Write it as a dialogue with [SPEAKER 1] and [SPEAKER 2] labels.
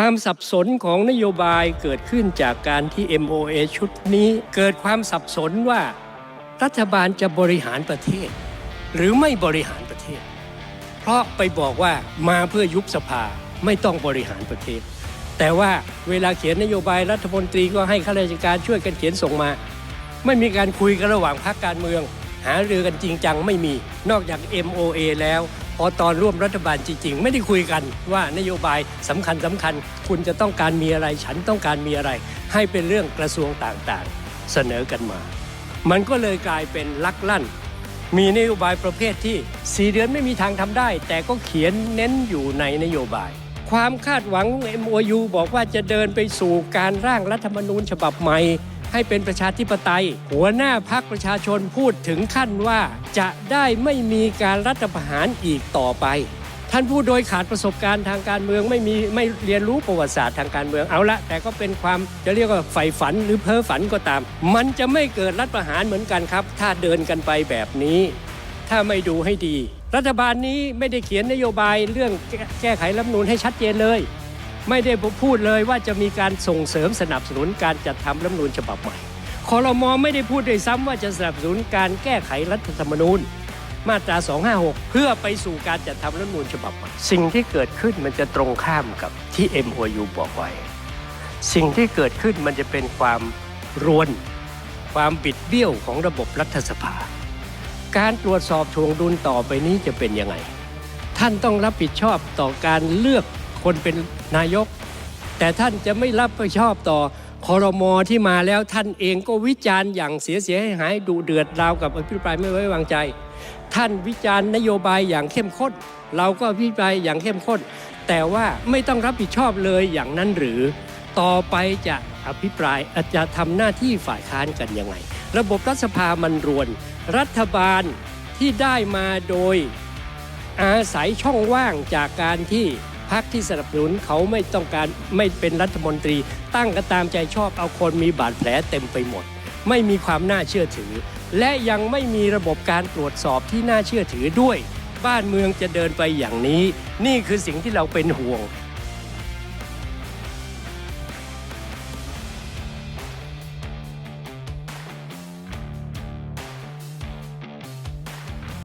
[SPEAKER 1] ความสับสนของนโยบายเกิดขึ้นจากการที่ MOA ชุดนี้เกิดความสับสนว่า รัฐบาลจะบริหารประเทศ หรือไม่บริหารประเทศ เพราะไปบอกว่ามาเพื่อยุบสภาไม่ต้องบริหารประเทศ แต่ว่าเวลาเขียนนโยบายรัฐมนตรีก็ให้ข้าราชการช่วยกันเขียนส่งมา ไม่มีการคุยกันระหว่างพรรคการเมือง หาเรือกันจริงจังไม่มีนอกจาก MOA แล้ว พอตอนร่วมรัฐบาลจริง ๆ ไม่ได้คุยกันว่านโยบายสำคัญสำคัญ คุณจะต้องการมีอะไรฉันต้องการมีอะไร ให้เป็นเรื่องกระทรวงต่างๆ เสนอกันมา มันก็เลยกลายเป็นลักลั่น มีนโยบายประเภทที่สี่เดือนไม่มีทางทำได้ แต่ก็เขียนเน้นอยู่ในนโยบาย ความคาดหวัง MOU บอกว่าจะเดินไปสู่การร่างรัฐธรรมนูญฉบับใหม่ ให้เป็นประชาธิปไตย หัวหน้าพักประชาชนพูดถึงขั้นว่า จะได้ไม่มีการรัฐประหารอีกต่อไป ท่านพูดโดยขาดประสบการณ์ทางการเมืองไม่มีไม่เรียนรู้ประวัติศาสตร์ทางการเมืองเอาละแต่ก็เป็นความจะเรียกว่าใฝ่ฝันหรือเพ้อฝันก็ตาม มันจะไม่เกิดรัฐประหารเหมือนกันครับ ถ้าเดินกันไปแบบนี้ ถ้าไม่ดูให้ดี รัฐบาลนี้ไม่ได้เขียนนโยบายเรื่องแก้แกไขรัฐนูญให้ชัดเจนเลย ไม่ได้พูดเลยว่าจะมีการส่งเสริมสนับสนุนการจัดทำรัฐธรรมนูญฉบับใหม่คอรมอไม่ได้พูดด้วยซ้ำว่าจะสนับสนุนการแก้ไขรัฐธรรมนูญ มาตรา 256 เพื่อไปสู่การจัดทำรัฐธรรมนูญฉบับใหม่สิ่งที่เกิดขึ้นมันจะตรงข้ามกับที่ MOU บอกไว้ สิ่งที่เกิดขึ้นมันจะเป็นความรวน ความบิดเบี้ยวของระบบรัฐสภา การตรวจสอบทวงดุลต่อไปนี้จะเป็นยังไง ท่านต้องรับผิดชอบต่อการเลือก คนเป็นนายก แต่ท่านจะไม่รับผิดชอบต่อคอรมอที่มาแล้วท่านเองก็วิจารณ์อย่างเสียเสียหายดุเดือดราวกับอภิปรายไม่ไว้วางใจ ท่านวิจารณ์นโยบายอย่างเข้มข้น เราก็อภิปรายอย่างเข้มข้น แต่ว่าไม่ต้องรับผิดชอบเลยอย่างนั้นหรือ ต่อไปจะอภิปรายอาจจะทำหน้าที่ฝ่ายค้านกันยังไง ระบบรัฐสภามันรวน รัฐบาลที่ได้มาโดยอาศัยช่องว่างจากการที่ พรรคที่สนับสนุนเขาไม่ต้องการไม่เป็นรัฐมนตรี ตั้งก็ตามใจชอบเอาคนมีบาดแผลเต็มไปหมด ไม่มีความน่าเชื่อถือ และยังไม่มีระบบการตรวจสอบที่น่าเชื่อถือด้วย บ้านเมืองจะเดินไปอย่างนี้ นี่คือสิ่งที่เราเป็นห่วง